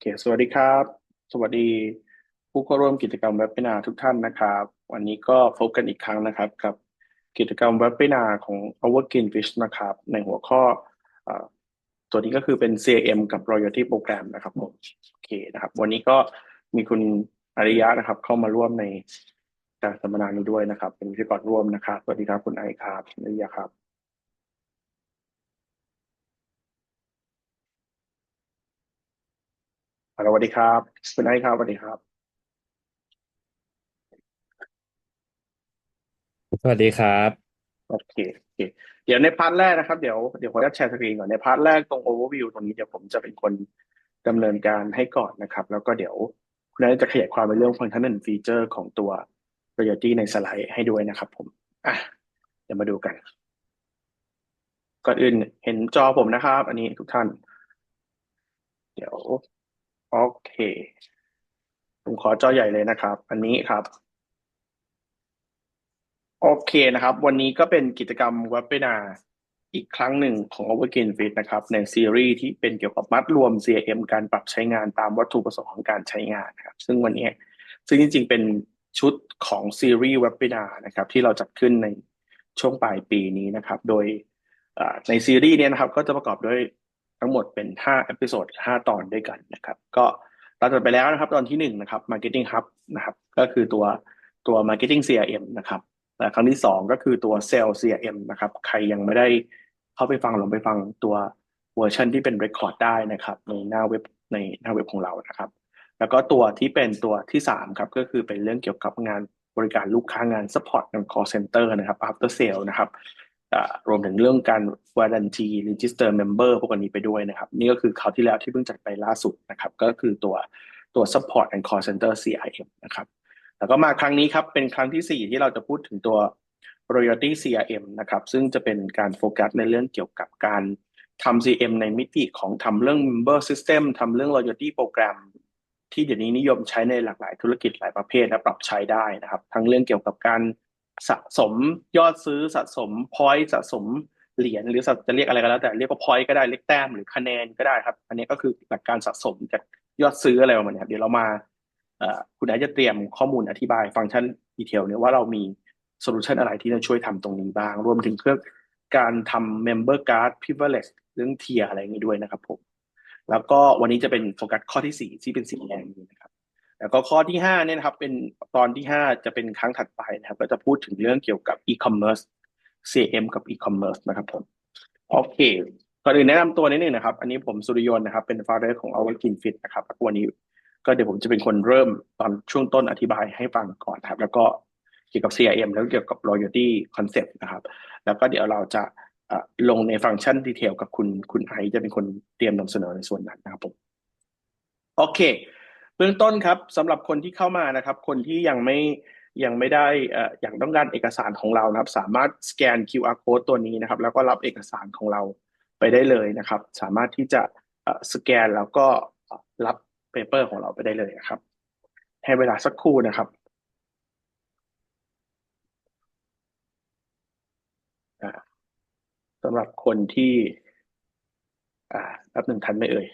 เค สวัสดีครับ สวัสดีผู้เข้าร่วมกิจกรรมเว็บ i นาทุกท่านนะครับ วันนี้ก็พบกันอีกครั้งนะครับ กับกิจกรรมเว็บ i นาของ Our Greenfish นะครับ ในหัวข้ออตัวนี้ก็คือเป็น CRM กับ Royalty Program นะครับผมโอเคนะครับ วันนี้ก็มีคุณอริยะนะครับ เข้ามาร่วมในการสัมมนานี้ด้วยนะครับ เป็นพิธีกรร่วมนะครับ สวัสดีครับคุณไอครับอริยะครับ สวัสดีครับคุณไอครับสวัสดีครับ สวัสดีครับ โอเคโอเค เดี๋ยวในพาร์ทแรกนะครับ เดี๋ยวเดี๋ยวผมจะแชร์สกรีนก่อนในพาร์ทแรกตรง overview ตรงนี้เดี๋ยวผมจะเป็นคนดำเนินการให้ก่อนนะครับ แล้วก็เดี๋ยวคุณนายจะขยายความในเรื่องฟังก์ชันและฟีเจอร์ของตัว royalty ในสไลด์ให้ด้วยนะครับ ผมอะเดี๋ยวมาดูกัน ก่อนอื่นเห็นจอผมนะครับ อันนี้ทุกท่าน เดี๋ยว โอเค ผมขอจอใหญ่เลยนะครับ อันนี้ครับ โอเคนะครับ วันนี้ก็เป็นกิจกรรมเว็บ i นาอีกครั้งหนึ่งของ Overgain Fit นะครับ ในซีรีส์ที่เป็นเกี่ยวกับมัดรวม CRM การปรับใช้งานตามวัตถุประสงค์ของการใช้งานนะครับ ซึ่งวันนี้ซึ่งจริงๆ เป็นชุดของซีรีส์เว็บ i นานะครับ ที่เราจัดขึ้นในช่วงปลายปีนี้นะครับ โดยในซีรีส์นี้นะครับ ก็จะประกอบด้วย ทั้งหมดเป็น5เอพิโซด5ตอนด้วยกันนะครับ ก็เราจัดไปแล้วนะครับตอนที่ 1 นะครับ Marketing Hub นะครับ ก็คือตัวตัว Marketing CRM นะครับครั้งที่สองก็คือตัว Sales CRM นะครับ ใครยังไม่ได้เข้าไปฟังลองไปฟังตัวเวอร์ชันที่เป็น Record ได้นะครับ ในหน้าเว็บในหน้าเว็บของเรานะครับ แล้วก็ตัวที่เป็นตัวที่สามครับ ก็คือเป็นเรื่องเกี่ยวกับงานบริการลูกค้างาน Support งาน Call Center นะครับ After Sale นะครับ รวมถึงเรื่องการ Warranty Register Member พวกนี้ไปด้วยนะครับ นี่ก็คือคราวที่แล้วที่เพิ่งจัดไปล่าสุดนะครับ ก็คือตัวตัว Support and Call Center CRM นะครับ แล้วก็มาครั้งนี้ครับ เป็นครั้งที่ 4 ที่เราจะพูดถึงตัว royalty CRM นะครับ ซึ่งจะเป็นการโฟกัสในเรื่องเกี่ยวกับการทำ CRM ในมิติของทำเรื่อง member system ทำเรื่อง loyalty program ที่เดี๋ยวนี้นิยมใช้ในหลากหลายธุรกิจหลายประเภทและปรับใช้ได้นะครับ ทั้งเรื่องเกี่ยวกับการ สะสมยอดซื้อสะสม point สะสมเหรียญหรือจะเรียกอะไรก็แล้วแต่เรียกว่า point ก็ได้เรียกแต้มหรือคะแนนก็ได้ครับ อันนี้ก็คือหลักการสะสมจากยอดซื้ออะไรประมาณนี้เดี๋ยวเรามาคุณอาจจะเตรียมข้อมูลอธิบายฟังก์ชันดีเทลเนี่ยว่าเรามีโซลูชันอะไรที่จะช่วยทำตรงนี้บ้าง รวมถึงเครื่องการทำ Member Card Privilege เรื่องเทียอะไรอย่างนี้ด้วยนะครับผม แล้วก็วันนี้จะเป็นโฟกัสข้อที่ 4 ที่เป็นสีแดงนี้นะครับ แล้วก็ข้อที่5เนี่ยนะครับเป็นตอนที่ 5 จะเป็นครั้งถัดไปนะครับ ก็จะพูดถึงเรื่องเกี่ยวกับ e-commerce CM กับ e-commerce นะครับผมโอเคก่อนอื่นแนะนำตัวนิดนึงนะครับ อันนี้ผมสุริยนนะครับ เป็น founder ของ Our Green Fit นะครับวันนี้ก็เดี๋ยวผมจะเป็นคนเริ่มตอนช่วงต้นอธิบายให้ฟังก่อนครับ แล้วก็เกี่ยวกับ CRM แล้วเกี่ยวกับ loyalty concept นะครับ แล้วก็เดี๋ยวเราจะลงในฟังก์ชันดีเทลกับคุณคุณไอจะเป็นคนเตรียมนำเสนอในส่วนนั้นนะครับผมโอเค เบื้องต้นครับสำหรับคนที่เข้ามานะครับ คนที่ยังไม่ยังไม่ได้อยากต้องการเอกสารของเรานะครับ สามารถสแกน QR code ตัวนี้นะครับ แล้วก็รับเอกสารของเราไปได้เลยนะครับ สามารถที่จะสแกนแล้วก็รับเปเปอร์ของเราไปได้เลยนะครับ ให้เวลาสักครู่นะครับสำหรับคนที่อ่าแป๊บหนึ่งทันไม่เอ่ย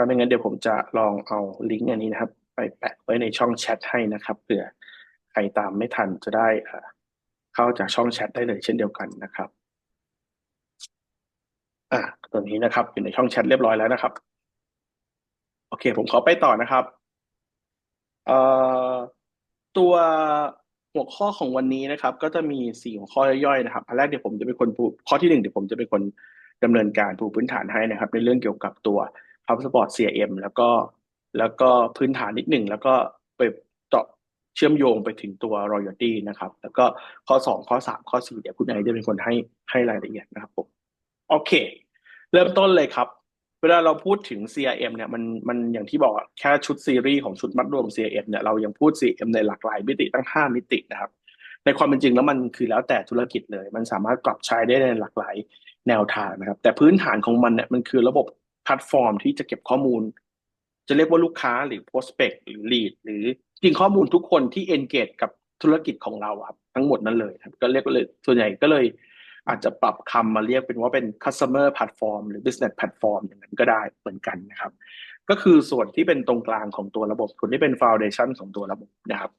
ถ้าไม่งั้นเดี๋ยวผมจะลองเอาลิงก์อันนี้นะครับ ไปแปะไว้ในช่องแชทให้นะครับเผื่อใครตามไม่ทันจะได้เข้าจากช่องแชทได้เลยเช่นเดียวกันนะครับอ่าตัวนี้นะครับอยู่ในช่องแชทเรียบร้อยแล้วนะครับ โอเค ผมขอไปต่อนะครับเอ่อตัวหัวข้อของวันนี้นะครับ ก็จะมีสี่หัวข้อย่อยๆนะครับอันแรกเดี๋ยวผมจะเป็นคนพูดข้อที่หนึ่งเดี๋ยวผมจะเป็นคนดำเนินการปูพื้นฐานให้นะครับ ในเรื่องเกี่ยวกับตัว HubSpot CRM แล้วก็แล้วก็พื้นฐานนิดหนึ่งแล้วก็ไปเจาะเชื่อมโยงไปถึงตัว royalty นะครับ แล้วก็ข้อสองข้อสามข้อสี่เดี๋ยวคุณนายจะเป็นคนให้ให้รายละเอียดนะครับผมโอเค เริ่มต้นเลยครับ เวลาเราพูดถึง CRM เนี่ยมันมันอย่างที่บอกแค่ชุดซีรีส์ของชุดมัดรวม CRM เนี่ยเรายังพูด CRM ในหลากหลายมิติตั้ง 5 มิตินะครับ ในความเป็นจริงแล้วมันคือแล้วแต่ธุรกิจเลย มันสามารถปรับใช้ได้ในหลากหลายแนวทางนะครับ แต่พื้นฐานของมันเนี่ยมันคือระบบ พลตฟอร์มที่จะเก็บข้อมูล จะเรียกว่าลูกค้าหรือ prospect หรือ lead หรือจริงข้อมูลทุกคนที่ engage กับธุรกิจของเราครับ ทั้งหมดนั้นเลยครับ ก็เรียกเลยส่วนใหญ่ก็เลยอาจจะปรับคำมาเรียกเป็นว่าเป็น customer platform หรือ business platform อย่างนั้นก็ได้เหมือนกันนะครับ ก็คือส่วนที่เป็นตรงกลางของตัวระบบ ส่วนที่เป็น foundation ของตัวระบบนะครับ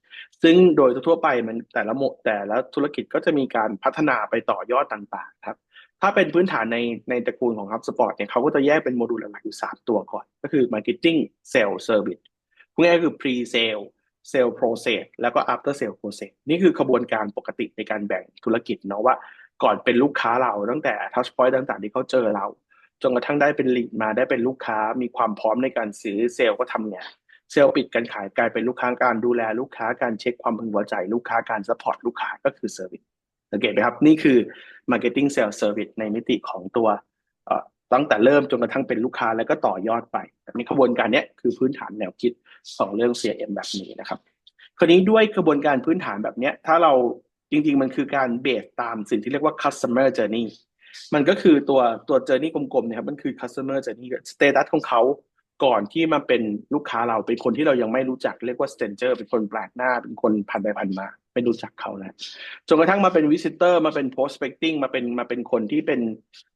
ซึ่งโดยทั่วไปมันแต่ละโมแต่ละธุรกิจก็จะมีการพัฒนาไปต่อยอดต่างๆ ครับ ถ้าเป็นพื้นฐานในในตระกูลของ HubSpot เนี่ยเขาก็จะแยกเป็นโมดูลหลักๆอยู่ 3 ตัวก่อน ก็คือ Marketing Sales Service พวกนี้คือ Pre Sale Sale Process แล้วก็ After Sale Process นี่คือขบวนการปกติในการแบ่งธุรกิจเนาะว่าก่อนเป็นลูกค้าเราตั้งแต่ Touch Point ต่างๆ ที่เขาเจอเรา จนกระทั่งได้เป็นลีดมาได้เป็นลูกค้ามีความพร้อมในการซื้อเซลล์ก็ทำงานเซลล์ปิดการขายกลายเป็นลูกค้าการดูแลลูกค้าการเช็คความพึงพอใจ ลูกค้าการซัพพอร์ตลูกค้าก็คือเซอร์วิส สังเกตไหมครับ นี่คือ Marketing Sales Service ในมิติของตัวตั้งแต่เริ่มจนกระทั่งเป็นลูกค้าแล้วก็ต่อยอดไปในขบวนการนี้คือพื้นฐานแนวคิดของเรื่อง CRM แบบนี้นะครับ คราวนี้ด้วยกระบวนการพื้นฐานแบบนี้ถ้าเราจริง ๆ มันคือการเบสตามสิ่งที่เรียกว่า customer journey มันก็คือตัวตัว journey กลมๆเนี่ยครับมันคือ customer journey status ของเขา ก่อนที่มาเป็นลูกค้าเราเป็นคนที่เรายังไม่รู้จักเรียกว่า stranger เป็นคนแปลกหน้าเป็นคนผ่านไปผ่านมา ไม่รู้จักเขาแล้วจนกระทั่งมาเป็น visitor มาเป็น prospecting มาเป็นมาเป็นคนที่เป็น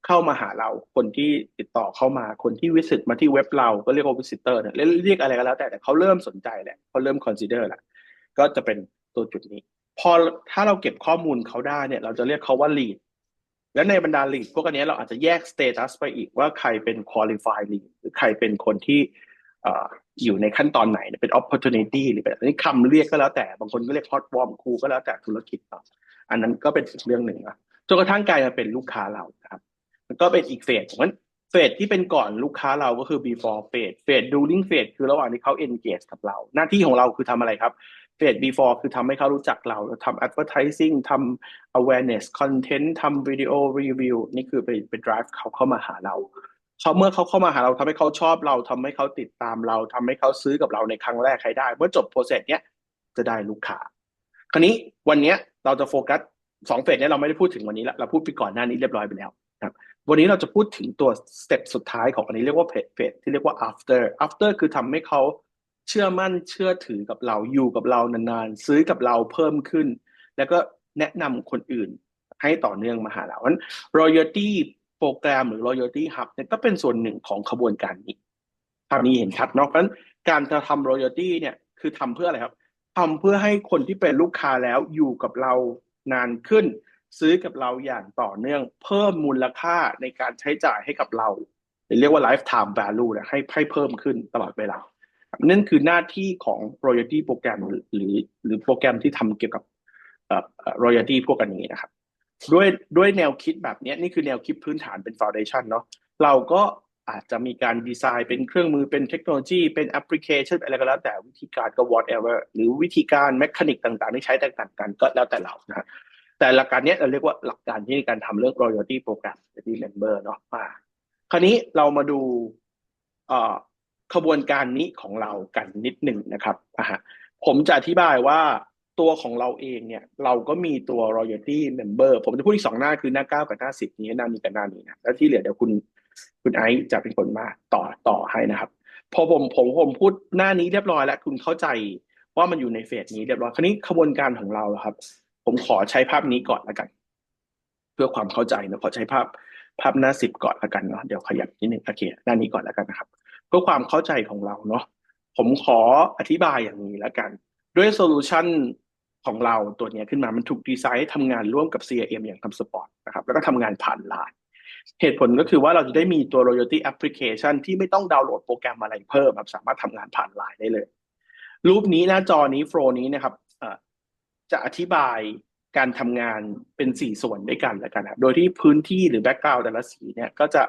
เข้ามาหาเรา คนที่ติดต่อเข้ามาคนที่ visit มาที่เว็บเราก็เรียกว่า visitor เนี่ยเรียกอะไรก็แล้วแต่แต่เขาเริ่มสนใจแหละเขาเริ่ม consider แหละก็จะเป็นตัวจุดนี้ พอถ้าเราเก็บข้อมูลเขาได้เนี่ย เราจะเรียกเขาว่า lead แล้วในบรรดา lead พวกนี้เราอาจจะแยก status ไปอีกว่าใครเป็น qualified lead หรือใครเป็นคนที่อยู่ในขั้นตอนไหนเป็น opportunity หรือเป็นอันนี้คำเรียกก็แล้วแต่บางคนก็เรียก hot warm cool ก็แล้วแต่ธุรกิจต่ออันนั้นก็เป็นเรื่องหนึ่งนะจนกระทั่งกลายมาเป็นลูกค้าเราครับมันก็เป็นอีกเฟสของมันเฟสที่เป็นก่อนลูกค้าเราก็คือ before phase เฟส during phase คือระหว่างที่เขา engage กับเรา หน้าที่ของเราคือทำอะไรครับ เฟส before คือทำให้เขารู้จักเราทำ advertising ทำ awareness content ทำ video review นี่คือไปไป drive เขาเข้ามาหาเราเขาเมื่อเขาเข้ามาหาเราทำให้เขาชอบเราทำให้เขาติดตามเราทำให้เขาซื้อกับเราในครั้งแรกใครได้ เมื่อจบโปรเซสเนี้ยจะได้ลูกค้า คราวนี้วันนี้เราจะโฟกัสสองเฟสเนี้ยเราไม่ได้พูดถึงวันนี้ละเราพูดไปก่อนหน้านี้เรียบร้อยไปแล้วครับวันนี้เราจะพูดถึงตัวสเต็ปสุดท้ายของอันนี้เรียกว่าเฟสที่เรียกว่า after after คือทำให้เขา เชื่อมั่นเชื่อถือกับเราอยู่กับเรานานๆ ซื้อกับเราเพิ่มขึ้น แล้วก็แนะนำคนอื่นให้ต่อเนื่องมาหาเราเพราะ royalty โปรแกรมหรือ royalty hub เนี่ยก็เป็นส่วนหนึ่งของขบวนการนี้ภาพนี้เห็นชัดเนาะเพราะฉะนั้นการจะทำ royalty เนี่ยคือทำเพื่ออะไรครับทำเพื่อให้คนที่เป็นลูกค้าแล้วอยู่กับเรานานขึ้น ซื้อกับเราอย่างต่อเนื่อง เพิ่มมูลค่าในการใช้จ่ายให้กับเราเรียกว่า lifetime value นะให้ให้เพิ่มขึ้นตลอดเวลา นั่นคือหน้าที่ของ royalty โปรแกรมหรือหรือโปรแกรมที่ทำเกี่ยวกับ royalty พวกอันนี้นะครับ ด้วยด้วยแนวคิดแบบนี้นี่คือแนวคิดพื้นฐานเป็น foundation เนาะเราก็อาจจะมีการดีไซน์เป็นเครื่องมือเป็นเทคโนโลยี เป็นแอปพลิเคชันอะไรก็แล้วแต่วิธีการก็ whatever หรือวิธีการแมคานิกต่างๆ ที่ใช้แตกต่างกันก็แล้วแต่เรานะแต่หลักการนี้เราเรียกว่าหลักการที่การทำเรื่อง royalty program ที่ member เนาะคราวนี้เรามาดู ขบวนการนี้ของเรากันนิดหนึ่งนะครับอะผมจะอธิบายว่าตัวของเราเองเนี่ยเราก็มีตัว royalty member ผมจะพูดอีกสองหน้าคือหน้าเก้ากับหน้าสิบนี้หน้านี้กับหน้านี้นะแล้วที่เหลือเดี๋ยวคุณคุณไอซ์จะเป็นคนมาต่อต่อให้นะครับ พอผมผมผมพูดหน้านี้เรียบร้อยแล้วคุณเข้าใจว่ามันอยู่ในเฟสนี้เรียบร้อยคราวนี้ขบวนการของเราครับ ผมขอใช้ภาพนี้ก่อนแล้วกัน เพื่อความเข้าใจนะขอใช้ภาพภาพหน้าสิบก่อนแล้วกันเนาะเดี๋ยวขยับนิดนึงโอเคหน้านี้ก่อนแล้วกันนะครับ พื่อความเข้าใจของเราเนาะผมขออธิบายอย่างนี้แล้วกัน ด้วยโซลูชันของเราตัวนี้ขึ้นมามันถูกดีไซน์ทำงานร่วมกับ CRM อย่างทำสปอร์ตนะครับแล้วก็ทำงานผ่านไลน์เหตุผลก็คือว่าเราจะได้มีตัว loyalty application ที่ไม่ต้องดาวน์โหลดโปรแกรมอะไรเพิ่มครับสามารถทำงานผ่านไลน์ได้เลย รูปนี้หน้าจอนี้โฟล์นี้นะครับจะอธิบายการทำงานเป็นสี่ส่วนด้วยกันแล้วกันครับโดยที่พื้นที่หรือแบ็กกราวด์แต่ละสีเนี่ยก็จะ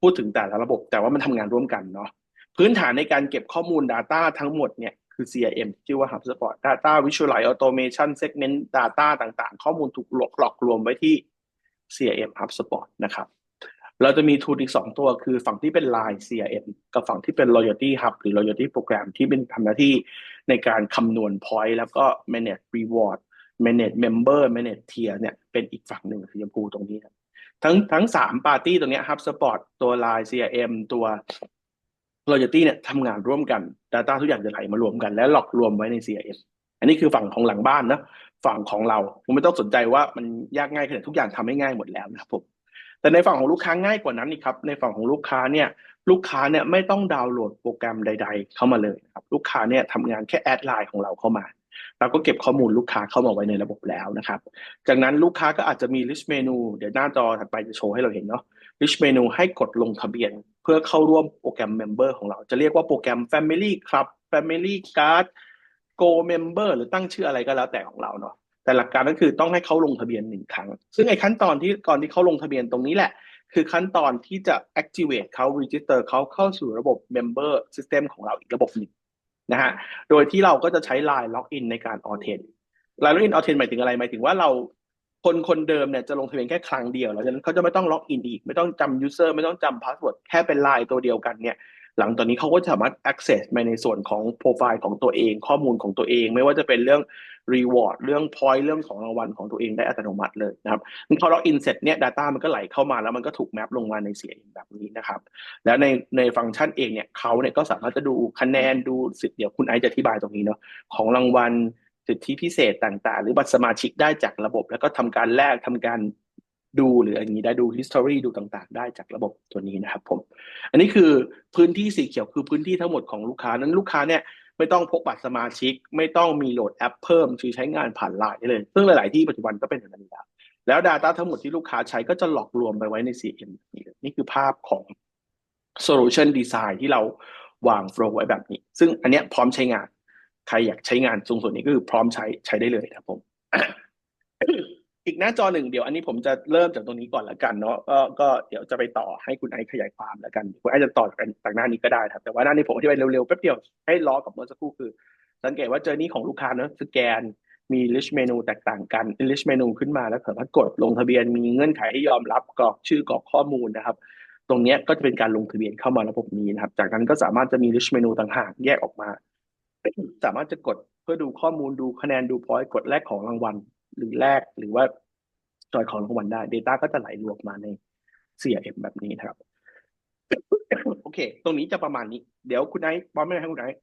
พูดถึงแต่ละระบบ แต่ว่ามันทำงานร่วมกันเนาะพื้นฐานในการเก็บข้อมูล Data ทั้งหมดเนี่ยคือ CRM ชื่อว่า HubSpot Data Visualize Automation Segment Data ต่างๆ ข้อมูลถูกหลอกหลอกรวมไว้ที่ CRM HubSpot นะครับ เราจะมีทูอีกสองตัวคือฝั่งที่เป็น Line CRM กับฝั่งที่เป็น Loyalty Hub หรือ Loyalty Program ที่เป็นทำหน้าที่ในการคำนวณ point แล้วก็ manage reward manage member manage tier เนี่ยเป็นอีกฝั่งหนึ่งสีชมพูตรงนี้ครับ ทั้งทั้งสามปาร์ตี้ตรงนี้ HubSpot ตัว Line CRM ตัว loyalty เนี่ยทำงานร่วมกัน Data ทุกอย่างจะไหลมารวมกัน และหลอกรวมไว้ใน CRM อันนี้คือฝั่งของหลังบ้านนะฝั่งของเราผมไม่ต้องสนใจว่ามันยากง่ายขนาดทุกอย่างทำให้ง่ายหมดแล้วนะครับผมแต่ในฝั่งของลูกค้าง่ายกว่านั้นนี่ครับ ในฝั่งของลูกค้าเนี่ย ลูกค้าเนี่ยไม่ต้องดาวน์โหลดโปรแกรมใด ๆ เข้ามาเลยนะครับ ลูกค้าเนี่ยทำงานแค่แอดไลน์ของเราเข้ามา เราก็เก็บข้อมูลลูกค้าเข้ามาไว้ในระบบแล้วนะครับ จากนั้นลูกค้าก็อาจจะมี list menu เดี๋ยวหน้าจอถัดไปจะโชว์ให้เราเห็นเนาะ list menu ให้กดลงทะเบียน เพื่อเข้าร่วมโปรแกรม member ของเรา จะเรียกว่าโปรแกรม family club family card go member หรือตั้งชื่ออะไรก็แล้วแต่ของเราเนาะแต่หลักการก็คือต้องให้เขาลงทะเบียนหนึ่งครั้ง ซึ่งไอ้ขั้นตอนที่ก่อนที่เขาลงทะเบียนตรงนี้แหละ คือขั้นตอนที่จะ activate เขา register เขาเข้าสู่ระบบ member system ของเราอีกระบบหนึ่ง นะฮะโดยที่เราก็จะใช้ Line Login ในการ authent Line Login ออเทนหมายถึงอะไรหมายถึงว่าเราคนคนเดิมเนี่ยจะลงทะเบียนแค่ครั้งเดียวแล้วฉะนั้นเขาจะไม่ต้องล็อกอินอีก ไม่ต้องจำยูเซอร์ไม่ต้องจำพาสเวิร์ดแค่เป็นไลน์ตัวเดียวกันเนี่ย หลังตอนนี้เขาก็สามารถ access มาในส่วนของโปรไฟล์ของตัวเอง ข้อมูลของตัวเอง ไม่ว่าจะเป็นเรื่อง reward เรื่อง point เรื่องของรางวัลของตัวเองได้อัตโนมัติเลยนะครับพอเรา in เสร็จเนี่ย data มันก็ไหลเข้ามาแล้วมันก็ถูกแมปลงมาใน CRM แบบนี้นะครับ แล้วในในฟังก์ชันเองเนี่ยเขาเนี่ยก็สามารถจะดูคะแนนดูสิทธิ์เดี๋ยวคุณไอซ์จะอธิบายตรงนี้เนาะของรางวัลสิทธิพิเศษต่างๆ หรือบัตรสมาชิกได้จากระบบ แล้วก็ทำการแลกทำการดูหรืออย่างนี้ได้ดู history ดูต่างๆ ได้จากระบบตัวนี้นะครับผม อันนี้คือพื้นที่สีเขียวคือพื้นที่ทั้งหมดของลูกค้านั้นลูกค้าเนี่ย ไม่ต้องพกบัตรสมาชิก ไม่ต้องมีโหลดแอปเพิ่มคือใช้งานผ่านไลน์ได้เลย ซึ่งหลาย ๆ ที่ปัจจุบันก็เป็นอย่างนั้นแล้วแล้ว Data ทั้งหมดที่ลูกค้าใช้ก็จะหลอกรวมไปไว้ใน CM นี่นี่คือภาพของ Solution Design ที่เราวาง flow ไว้แบบนี้ ซึ่งอันเนี้ยพร้อมใช้งาน ใครอยากใช้งานตรงส่วนนี้ก็คือพร้อมใช้ใช้ได้เลยครับผม อีกหน้าจอหนึ่งเดี๋ยวอันนี้ผมจะเริ่มจากตรงนี้ก่อนละกันเนาะก็ก็เดี๋ยวจะไปต่อให้คุณไอขยายความละกันคุณไอจะต่อจากหน้านี้ก็ได้ครับแต่ว่าหน้านี้ผมอธิบายเร็วๆแป๊บเดียวให้ล้อกับเมื่อสักครู่คือ สังเกตว่าเจอนี่ของลูกค้าเนาะสแกนมี list menu แตกต่างกัน list menu ขึ้นมาแล้วสามารถกดลงทะเบียนมีเงื่อนไขให้ยอมรับกรอกชื่อกรอกข้อมูลนะครับ ตรงนี้ก็จะเป็นการลงทะเบียนเข้ามาระบบนี้นะครับ จากนั้นก็สามารถจะมี list menu ต่างหากแยกออกมา สามารถจะกดเพื่อดูข้อมูลดูคะแนนดูพอยต์กดแลกของรางวัล หรือแลกหรือว่าจอยของรางวัลได้ Data ก็จะไหลรวมมาใน CRM แบบนี้นะครับ โอเค ตรงนี้จะประมาณนี้ เดี๋ยวคุณไอซ์พร้อมไหมครับคุณไอซ์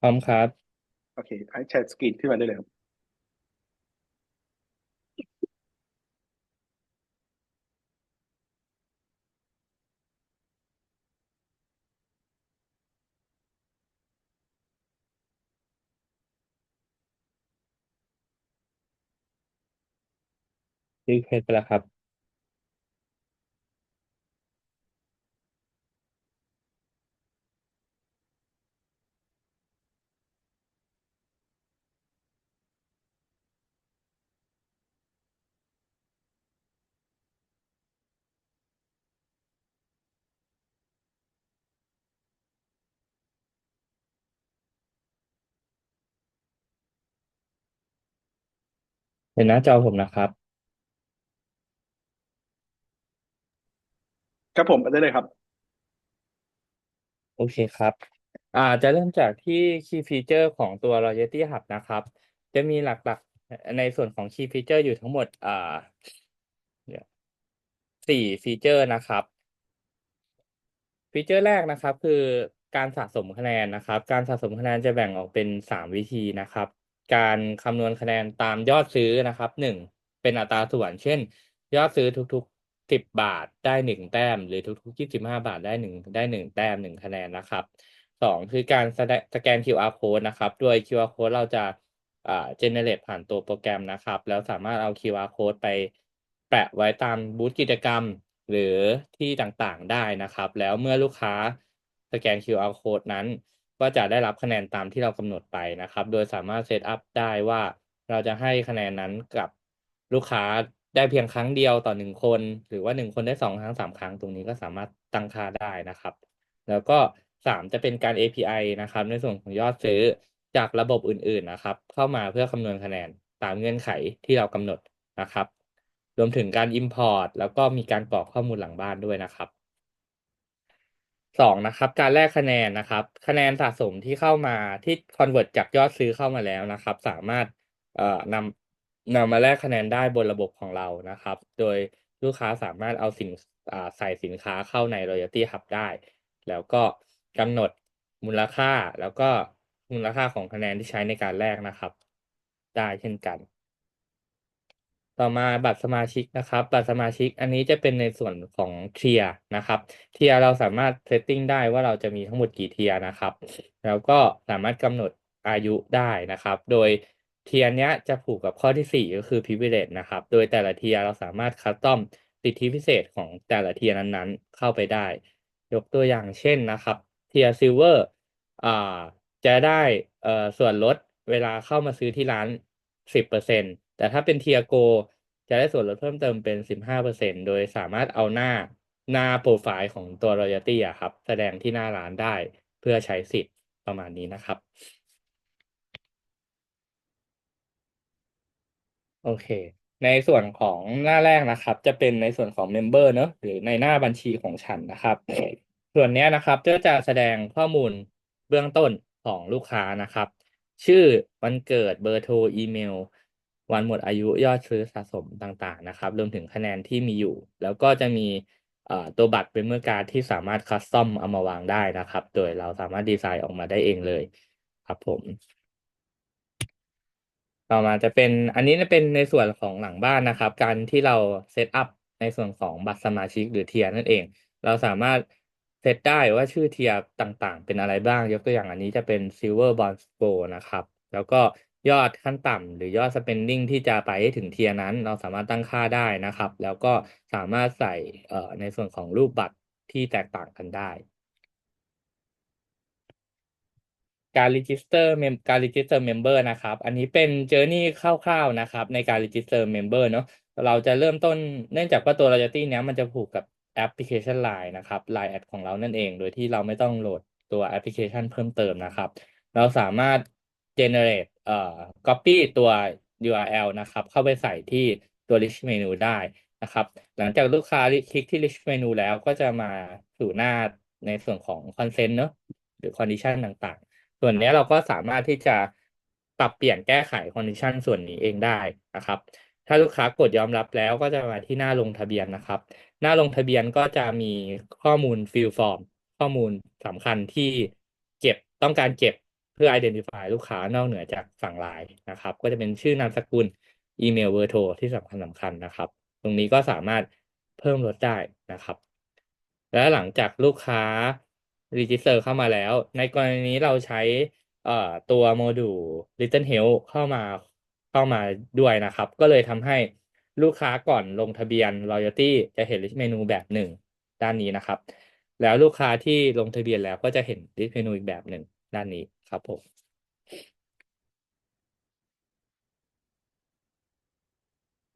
พร้อมครับ โอเคไอซ์แชร์สกรีนขึ้นมาได้เลยครับ รีเควสไปแล้วครับ เห็นหน้าจอผมนะครับ ครับผมได้เลยครับ โอเคครับ อ่าจะเริ่มจากที่ Key Feature ของตัว Loyalty Hub นะครับ จะมีหลักๆในส่วนของ Key Feature อยู่ทั้งหมดอ่าสี่ฟีเจอร์นะครับ ฟีเจอร์แรกนะครับ คือการสะสมคะแนนนะครับ การสะสมคะแนนจะแบ่งออกเป็นสามวิธีนะครับ การคำนวณคะแนนตามยอดซื้อนะครับหนึ่งเป็นอัตราส่วน เช่น ยอดซื้อทุกๆ สิบบาทได้หนึ่งแต้ม หรือทุกๆยี่สิบห้าบาทได้หนึ่งได้หนึ่งแต้มหนึ่งคะแนนนะครับสองคือการสดงสแกน QR code นะครับ โดย QR code เราจะอ่า generate ผ่านตัวโปรแกรมนะครับ แล้วสามารถเอา QR code ไปแปะไว้ตามบูธกิจกรรมหรือที่ต่างๆได้นะครับ แล้วเมื่อลูกค้าสแกน QR code นั้น ก็จะได้รับคะแนนตามที่เรากำหนดไปนะครับ โดยสามารถเซตอัพได้ว่าเราจะให้คะแนนนั้นกับลูกค้า ได้เพียงครั้งเดียวต่อหนึ่งคน หรือว่าหนึ่งคนได้สองครั้งสามครั้งตรงนี้ก็สามารถตั้งค่าได้นะครับ แล้วก็สามจะเป็นการ API นะครับ ในส่วนของยอดซื้อจากระบบอื่นๆนะครับ เข้ามาเพื่อคำนวณคะแนนตามเงื่อนไขที่เรากำหนดนะครับ รวมถึงการ Import แล้วก็มีการกรอกข้อมูลหลังบ้านด้วยนะครับสองนะครับการแลกคะแนนนะครับ คะแนนสะสมที่เข้ามาที่ convert จากยอดซื้อเข้ามาแล้วนะครับ สามารถเอ่อนำ นำมาแลกคะแนนได้บนระบบของเรานะครับ โดยลูกค้าสามารถเอาสินใส่สินค้าเข้าใน Loyalty Hub ได้ แล้วก็กำหนดมูลค่าแล้วก็มูลค่าของคะแนนที่ใช้ในการแลกนะครับ ได้เช่นกัน ต่อมาบัตรสมาชิกนะครับ บัตรสมาชิกอันนี้จะเป็นในส่วนของเทียนะครับเทียเราสามารถเซตติ้งได้ว่าเราจะมีทั้งหมดกี่เทียนะครับ แล้วก็สามารถกำหนดอายุได้นะครับ โดย เทียร์เนี้ยจะผูกกับข้อที่ 4 ก็คือ privilege นะครับ โดยแต่ละเทียร์เราสามารถคัสตอมสิทธิพิเศษของแต่ละเทียร์นั้นๆ เข้าไปได้ ยกตัวอย่างเช่นนะครับเทียร์ซิลเวอร์อ่าจะได้เอ่อส่วนลดเวลาเข้ามาซื้อที่ร้าน 10%แต่ถ้าเป็นเทียร์โกจะได้ส่วนลดเพิ่มเติมเป็น 15%โดยสามารถเอาหน้าหน้าโปรไฟล์ของตัว royalty อะครับ แสดงที่หน้าร้านได้เพื่อใช้สิทธิ์ประมาณนี้นะครับ โอเค ในส่วนของหน้าแรกนะครับ จะเป็นในส่วนของ Member เนอะหรือในหน้าบัญชีของฉันนะครับ ส่วนเนี้ยนะครับก็จะแสดงข้อมูลเบื้องต้นของลูกค้านะครับ ชื่อวันเกิดเบอร์โทรอีเมล วันหมดอายุยอดซื้อสะสมต่างๆนะครับรวมถึงคะแนนที่มีอยู่ แล้วก็จะมีเอ่อตัวบัตรเป็นเมื่อการที่สามารถคัสตอมเอามาวางได้นะครับ โดยเราสามารถดีไซน์ออกมาได้เองเลยครับผม ต่อมาจะเป็นอันนี้เป็นในส่วนของหลังบ้านนะครับ การที่เราเซตอัพในส่วนของบัตรสมาชิกหรือเทียนั่นเอง เราสามารถเซตได้ว่าชื่อเทียร์ต่างๆ เป็นอะไรบ้าง ยกตัวอย่างอันนี้จะเป็น Silver Bronze Gold นะครับ แล้วก็ยอดขั้นต่ำหรือยอด spending ที่จะไปให้ถึงเทียร์นั้น เราสามารถตั้งค่าได้นะครับ แล้วก็สามารถใส่ในส่วนของรูปบัตรที่แตกต่างกันได้ การ register mem การ register member นะครับ อันนี้เป็น journey คร่าวๆนะครับ ในการ register member เนอะเราจะเริ่มต้นเนื่องจากว่าตัว loyalty เนี้ยมันจะผูกกับแอปพลิเคชัน Line นะครับ Line แอดของเรานั่นเอง โดยที่เราไม่ต้องโหลดตัวแอปพลิเคชันเพิ่มเติมนะครับ เราสามารถ generate เอ่อ copy ตัว URL นะครับ เข้าไปใส่ที่ตัว list menu ได้นะครับ หลังจากลูกค้าคลิกที่ list menu แล้วก็จะมาสู่หน้าในส่วนของ consent เนอะหรือ condition ต่าง ส่วนนี้เราก็สามารถที่จะปรับเปลี่ยนแก้ไข condition ส่วนนี้เองได้นะครับ ถ้าลูกค้ากดยอมรับแล้วก็จะมาที่หน้าลงทะเบียนนะครับ หน้าลงทะเบียนก็จะมีข้อมูล fill form ข้อมูลสำคัญที่เก็บต้องการเก็บเพื่อ identify ลูกค้านอกเหนือจากฝั่งไลน์นะครับ ก็จะเป็นชื่อนามสกุลอีเมลเบอร์โทรที่สำคัญสำคัญนะครับ ตรงนี้ก็สามารถเพิ่มลดได้นะครับ และหลังจากลูกค้า register เข้ามาแล้ว ในกรณีนี้เราใช้เอ่อตัวโมดูล Little Help เข้ามาเข้ามาด้วยนะครับ ก็เลยทำให้ลูกค้าก่อนลงทะเบียน loyalty จะเห็น list menu แบบหนึ่งด้านนี้นะครับ แล้วลูกค้าที่ลงทะเบียนแล้วก็จะเห็น list menu อีกแบบหนึ่งด้านนี้ครับผม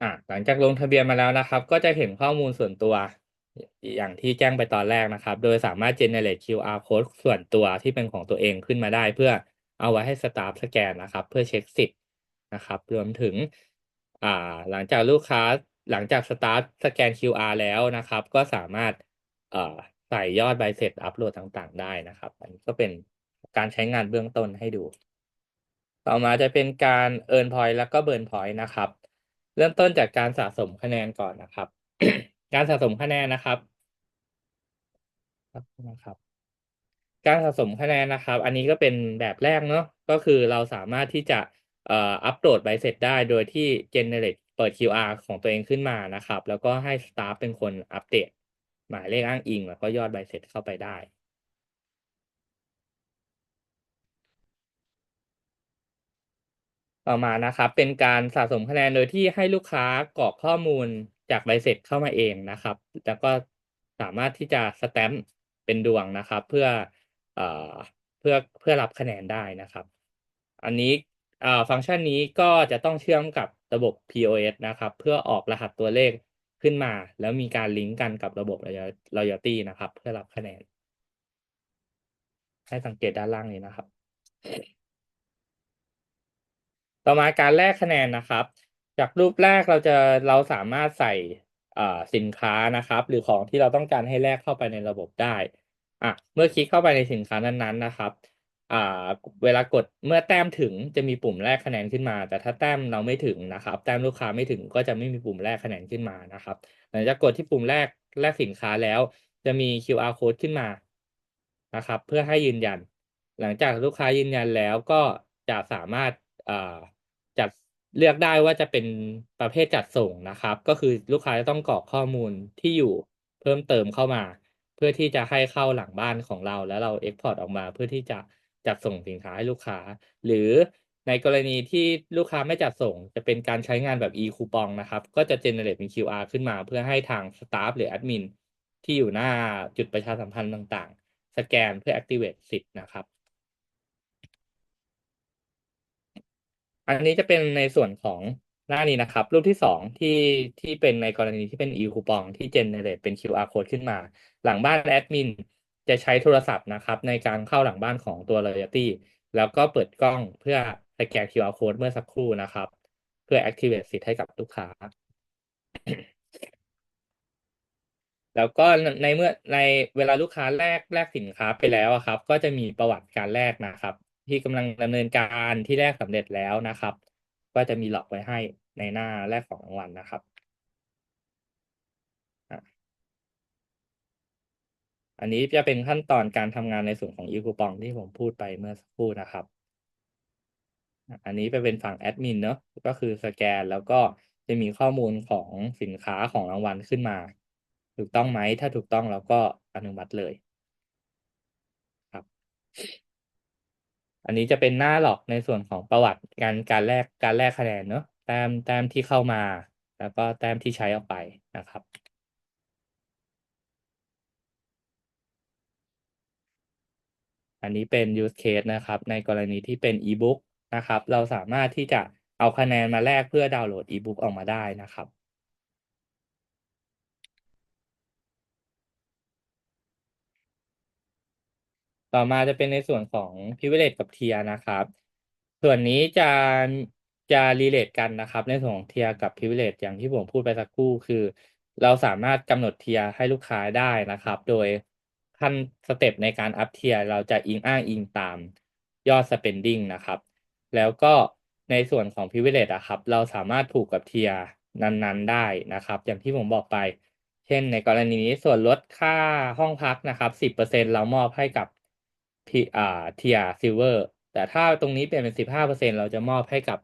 อะหลังจากลงทะเบียนมาแล้วนะครับ ก็จะเห็นข้อมูลส่วนตัว อย่างที่แจ้งไปตอนแรกนะครับ โดยสามารถ generate QR code ส่วนตัวที่เป็นของตัวเองขึ้นมาได้ เพื่อเอาไว้ให้สตาฟสแกนนะครับ เพื่อเช็คสิทธิ์นะครับ รวมถึงหลังจากลูกค้าหลังจากสตาร์ทสแกน QR แล้วนะครับ ก็สามารถใส่ยอดใบเสร็จอัปโหลดต่างๆ ได้นะครับ อันนี้ก็เป็นการใช้งานเบื้องต้นให้ดู ต่อมาจะเป็นการ earn point แล้วก็ burn point นะครับ เริ่มต้นจากการสะสมคะแนนก่อนนะครับ การสะสมคะแนนนะครับนะครับ การสะสมคะแนนนะครับ อันนี้ก็เป็นแบบแรกเนาะก็คือเราสามารถที่จะเอ่ออัปโหลดใบเสร็จได้โดยที่ generate เปิด QR ของตัวเองขึ้นมานะครับ แล้วก็ให้สตาฟเป็นคนอัปเดตหมายเลขอ้างอิง แล้วก็ยอดใบเสร็จเข้าไปได้ต่อมานะครับ เป็นการสะสมคะแนนโดยที่ให้ลูกค้ากรอกข้อมูล จากใบเสร็จเข้ามาเองนะครับ แล้วก็สามารถที่จะสแตมป์เป็นดวงนะครับ เพื่อเอ่อเพื่อเพื่อรับคะแนนได้นะครับ อันนี้ฟังก์ชันนี้ก็จะต้องเชื่อมกับระบบ POS นะครับ เพื่อออกรหัสตัวเลขขึ้นมา แล้วมีการลิงก์กันกับระบบ loyalty นะครับ เพื่อรับคะแนน ให้สังเกตด้านล่างนี้นะครับ ต่อมาการแลกคะแนนนะครับ จากรูปแรกเราจะเราสามารถใส่สินค้านะครับ หรือของที่เราต้องการให้แลกเข้าไปในระบบได้อะเมื่อคลิกเข้าไปในสินค้านั้นๆนะครับอ่าเวลากดเมื่อแต้มถึงจะมีปุ่มแลกคะแนนขึ้นมา แต่ถ้าแต้มเราไม่ถึงนะครับ แต้มลูกค้าไม่ถึงก็จะไม่มีปุ่มแลกคะแนนขึ้นมานะครับหลังจากกดที่ปุ่มแรกแลกสินค้าแล้ว จะมี QR code ขึ้นมานะครับ เพื่อให้ยืนยัน หลังจากลูกค้ายืนยันแล้วก็จะสามารถอ่า เลือกได้ว่าจะเป็นประเภทจัดส่งนะครับ ก็คือลูกค้าจะต้องกรอกข้อมูลที่อยู่เพิ่มเติมเข้ามา เพื่อที่จะให้เข้าหลังบ้านของเรา แล้วเราเอ็กพอร์ตออกมา เพื่อที่จะจัดส่งสินค้าให้ลูกค้า หรือในกรณีที่ลูกค้าไม่จัดส่ง จะเป็นการใช้งานแบบ e คูปองนะครับ ก็จะเจเนเรตเป็น QR ขึ้นมา เพื่อให้ทางสตาฟหรือแอดมินที่อยู่หน้าจุดประชาสัมพันธ์ต่างๆ สแกนเพื่อ activate สิทธิ์นะครับ อันนี้จะเป็นในส่วนของหน้านี้นะครับ รูปที่สองที่ที่เป็นในกรณีที่เป็น e คูปองที่เจเนเรตเป็น QR code ขึ้นมา หลังบ้านแอดมินจะใช้โทรศัพท์นะครับ ในการเข้าหลังบ้านของตัว loyalty แล้วก็เปิดกล้องเพื่อสแกน QR code เมื่อสักครู่นะครับ เพื่อ activate สิทธิ์ให้กับลูกค้า แล้วก็ในเมื่อในเวลาลูกค้าแลกแลกสินค้าไปแล้วครับ ก็จะมีประวัติการแลกนะครับ ที่กำลังดำเนินการที่แลกสำเร็จแล้วนะครับ ก็จะมีหลอกไว้ให้ในหน้าแรกของรางวัลนะครับ อันนี้จะเป็นขั้นตอนการทำงานในส่วนของ e คูปองที่ผมพูดไปเมื่อสักครู่นะครับ อันนี้ไปเป็นฝั่งแอดมินเนอะก็คือสแกนแล้วก็จะมีข้อมูลของสินค้าของรางวัลขึ้นมา ถูกต้องไหม ถ้าถูกต้องเราก็อนุมัติเลยครับ อันนี้จะเป็นหน้าหลอกในส่วนของประวัติการการแลกการแลกคะแนนเนอะแต้มแต้มที่เข้ามา แล้วก็แต้มที่ใช้ออกไปนะครับ อันนี้เป็น use case นะครับ ในกรณีที่เป็น e-book นะครับ เราสามารถที่จะเอาคะแนนมาแลกเพื่อดาวน์โหลด e-book ออกมาได้นะครับ ต่อมาจะเป็นในส่วนของ privilege กับ tier นะครับ ส่วนนี้จะจะ relate กันนะครับ ในส่วนของ tier กับ privilege อย่างที่ผมพูดไปสักครู่คือ เราสามารถกำหนด tier ให้ลูกค้าได้นะครับ โดยขั้นสเต็ปในการ up tier เราจะอิงอ้างอิงตามยอด spending นะครับ แล้วก็ในส่วนของ privilege อะครับ เราสามารถผูกกับ tier นั้นๆ ได้นะครับ อย่างที่ผมบอกไป เช่นในกรณีนี้ส่วนลดค่าห้องพักนะครับสิบเปอร์เซ็นเรามอบให้กับ ที่อ่าเทียซิลเวอร์แต่ถ้าตรงนี้เปลี่ยนเป็นสิบห้าเปอร์เซ็นเราจะมอบให้กับ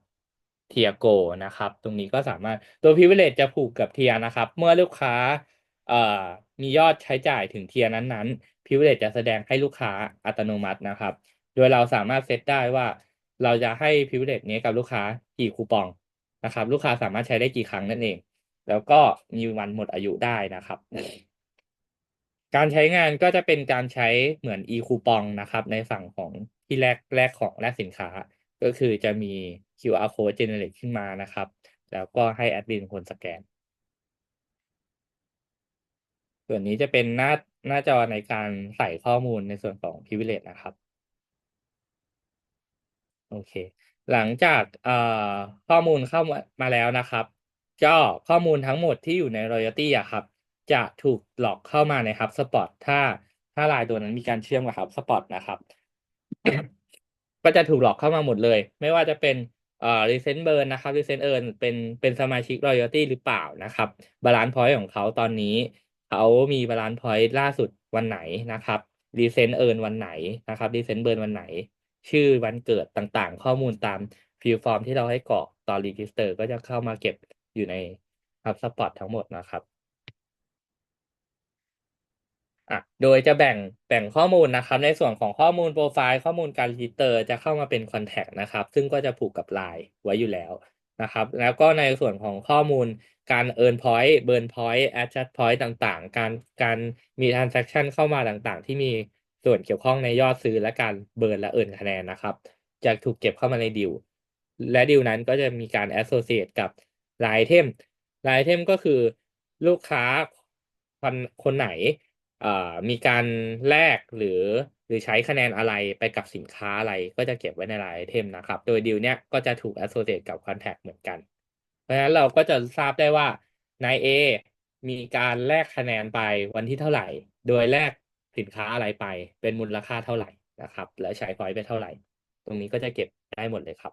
เทียโกนะครับ ตรงนี้ก็สามารถตัวพิเวเลตจะผูกกับเทียนะครับ เมื่อลูกค้าเอ่อมียอดใช้จ่ายถึงเทียนั้นๆพิเวเลตจะแสดงให้ลูกค้าอัตโนมัตินะครับ โดยเราสามารถเซตได้ว่าเราจะให้พิเวเลตนี้กับลูกค้ากี่คูปองนะครับ ลูกค้าสามารถใช้ได้กี่ครั้งนั่นเอง แล้วก็มีวันหมดอายุได้นะครับ การใช้งานก็จะเป็นการใช้เหมือน e คูปองนะครับ ในฝั่งของที่แลกแลกของแลกสินค้า ก็คือจะมี QR code generate ขึ้นมานะครับ แล้วก็ให้แอดมินคนสแกน ส่วนนี้จะเป็นหน้าหน้าจอในการใส่ข้อมูลในส่วนของ privilege นะครับ โอเค หลังจากข้อมูลเข้ามามาแล้วนะครับ ก็ข้อมูลทั้งหมดที่อยู่ใน royalty อะครับ จะถูกหลอกเข้ามาใน HubSpot ถ้าถ้าลายตัวนั้นมีการเชื่อมกับ HubSpot นะครับ ก็จะถูกหลอกเข้ามาหมดเลย ไม่ว่าจะเป็นเอ่อ recent burn นะครับ recent earn เป็นเป็นสมาชิก royalty หรือเปล่านะครับ balance point ของเขาตอนนี้ เขามี balance point ล่าสุดวันไหนนะครับ recent earn วันไหนนะครับ recent burn วันไหน ชื่อวันเกิดต่างๆ ข้อมูลตามฟิลฟอร์มที่เราให้กรอกตอนรีจิสเตอร์ก็จะเข้ามาเก็บอยู่ใน HubSpot ทั้งหมดนะครับ อะโดยจะแบ่งแบ่งข้อมูลนะครับ ในส่วนของข้อมูลโปรไฟล์ข้อมูลการรีเตอร์จะเข้ามาเป็นคอนแทคนะครับ ซึ่งก็จะผูกกับ Line ไว้อยู่แล้วนะครับ แล้วก็ในส่วนของข้อมูลการ earn point burn point adjust point ต่างๆ การการมี transaction เข้ามาต่างๆ ที่มีส่วนเกี่ยวข้องในยอดซื้อและการ burn และ earn คะแนนนะครับ จะถูกเก็บเข้ามาในดิวและดิวนั้นก็จะมีการ associate กับรายไอเทมรายไอเทมก็คือลูกค้าคนคนไหน มีการแลกหรือหรือใช้คะแนนอะไรไปกับสินค้าอะไรก็จะเก็บไว้ในรายไอเทมนะครับ โดยดิวเนี้ยก็จะถูก associate กับ contact เหมือนกัน เพราะฉะนั้นเราก็จะทราบได้ว่านาย A มีการแลกคะแนนไปวันที่เท่าไหร่ โดยแลกสินค้าอะไรไป เป็นมูลค่าเท่าไหร่นะครับ และใช้พอยต์ไปเท่าไหร่ ตรงนี้ก็จะเก็บได้หมดเลยครับ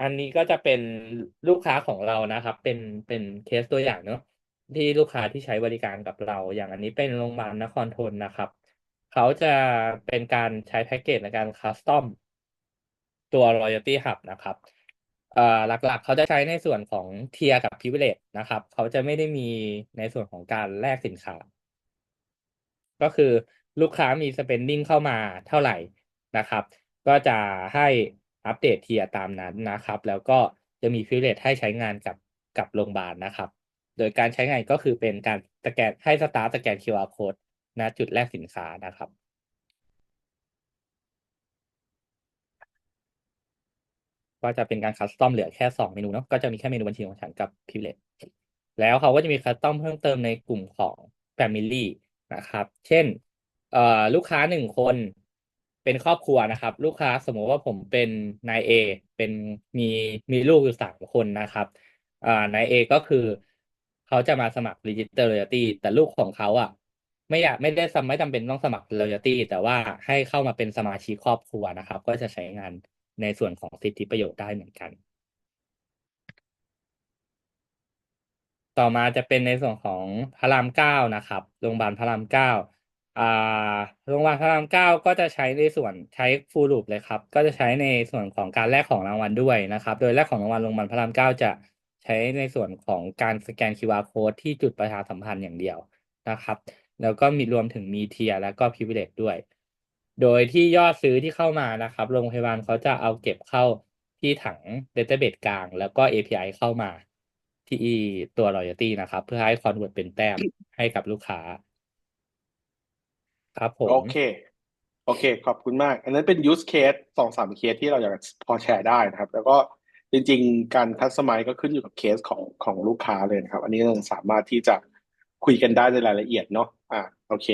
อันนี้ก็จะเป็นลูกค้าของเรานะครับ เป็นเป็นเคสตัวอย่างเนาะ ที่ลูกค้าที่ใช้บริการกับเรา อย่างอันนี้เป็นโรงพยาบาลนครทนนะครับ เขาจะเป็นการใช้แพ็กเกจในการคัสตอมตัว Loyalty Hub นะครับหลักๆ เขาจะใช้ในส่วนของเทียกับ Privilege นะครับ เขาจะไม่ได้มีในส่วนของการแลกสินค้า ก็คือลูกค้ามี spending เข้ามาเท่าไหร่นะครับ ก็จะให้อัปเดตเทียตามนั้นนะครับ แล้วก็จะมี privilege ให้ใช้งานกับกับโรงพยาบาลนะครับ โดยการใช้งานก็คือเป็นการสแกนให้สตาร์สแกน QR code ณจุดแลกสินค้านะครับ ก็จะเป็นการคัสตอมเหลือแค่สองเมนูเนาะก็จะมีแค่เมนูบัญชีของฉันกับ privilege แล้วเขาก็จะมีคัสตอมเพิ่มเติมในกลุ่มของ Family นะครับ เช่นลูกค้าหนึ่งคนเป็นครอบครัวนะครับ ลูกค้าสมมติว่าผมเป็นนายเอเป็นมีมีลูกอยู่สามคนนะครับนายเอก็คือ เขาจะมาสมัคร Register Loyalty แต่ลูกของเขาอะ ไม่อยากไม่ได้ไม่จำเป็นต้องสมัคร Loyalty แต่ว่าให้เข้ามาเป็นสมาชิกครอบครัวนะครับ ก็จะใช้งานในส่วนของสิทธิประโยชน์ได้เหมือนกัน ต่อมาจะเป็นในส่วนของพระรามเก้านะครับโรงพยาบาลพระรามเก้าอ่าโรงพยาบาลพระรามเก้าก็จะใช้ในส่วนใช้ฟูลลูปเลยครับ ก็จะใช้ในส่วนของการแลกของรางวัลด้วยนะครับ โดยแลกของรางวัลโรงพยาบาลพระรามเก้าจะ ใช้ในส่วนของการสแกน QR code ที่จุดประชาสัมพันธ์อย่างเดียวนะครับ แล้วก็มีรวมถึงมีเทียแล้วก็ privilege ด้วย โดยที่ยอดซื้อที่เข้ามานะครับ โรงพยาบาลเขาจะเอาเก็บเข้าที่ถัง database กลาง แล้วก็ API เข้ามาที่ตัว loyalty นะครับ เพื่อให้ convert เป็นแต้มให้กับลูกค้า ครับผม โอเค โอเค ขอบคุณมาก อันนั้นเป็น use case สองสามเคสที่เราอยากพอแชร์ได้นะครับ แล้วก็ จริงๆ การทัศมัยก็ขึ้นอยู่กับเคสของของลูกค้าเลยนะครับ อันนี้เราสามารถที่จะคุยกันได้ในรายละเอียดเนาะอ่าโอเค